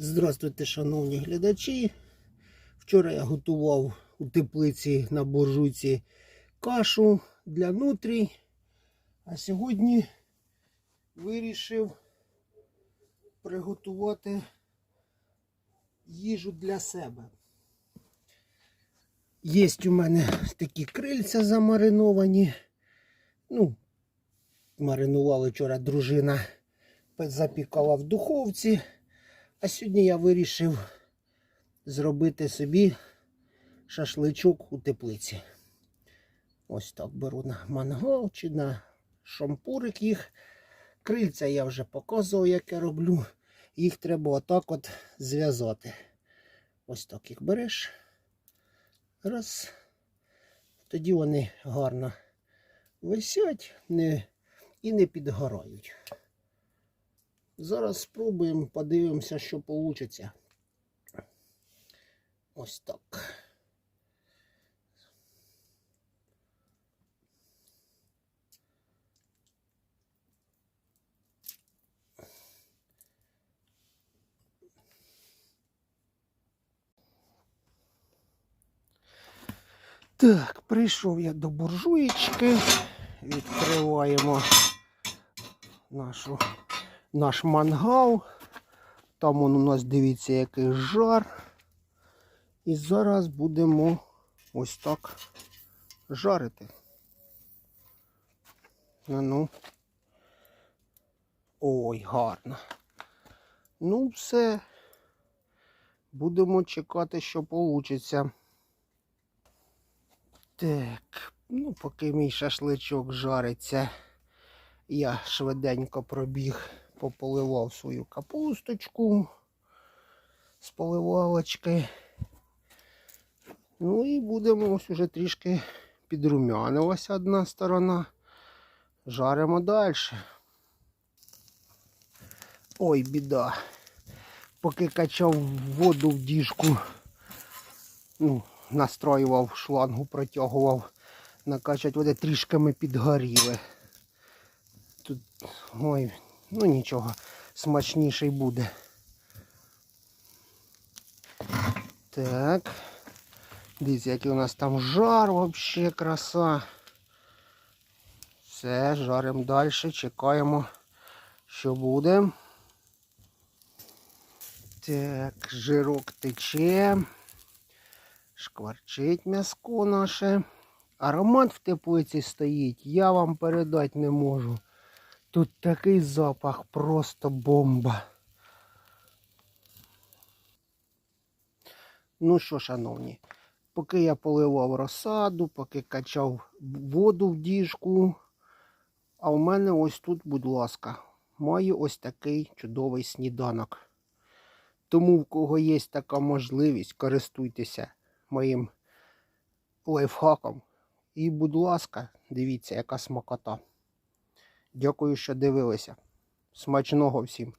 Здравствуйте, шановні глядачі. Вчора я готував у теплиці на буржуйці кашу для нутрій, а сьогодні вирішив приготувати їжу для себе. Є у мене такі крильця замариновані. Ну, маринували вчора дружина, запікала в духовці. А сьогодні я вирішив зробити собі шашличок у теплиці. Ось так беру на мангал чи на шампурик їх. Крильця я вже показував, як я роблю. Їх треба отак от зв'язати. Ось так їх береш. Раз. Тоді вони гарно висять і не підгорають. Зараз спробуємо, подивимося, що вийде. Ось так. Так, прийшов я до буржуєчки. Відкриваємо нашу наш мангал. Там он у нас дивіться який жар. І зараз будемо ось так жарити. Ну, ну. Ой, гарно. Ну, все. Будемо чекати, що вийде. Так, ну, поки мій шашличок жариться, я швиденько пробіг пополивав свою капусточку з поливалочки. Ну і будемо ось уже трішки підрумянилася одна сторона. Жаримо далі. Ой, біда. Поки качав воду в діжку, ну, настроював шлангу, протягував, накачать води трішками підгоріли. Тут, ой, Ну нічого, смачніший буде. Так. Дивіться, який у нас там жар взагалі краса. Все, жаримо далі, чекаємо, що буде. Так, жирок тече. Шкварчить м'яско наше. Аромат в теплиці стоїть, я вам передати не можу. Тут такий запах, просто бомба. Ну що, шановні, поки я поливав розсаду, поки качав воду в діжку, а в мене ось тут, будь ласка, маю ось такий чудовий сніданок. Тому в кого є така можливість, користуйтеся моїм лайфхаком. І, будь ласка, дивіться, яка смакота. Дякую, що дивилися. Смачного всім!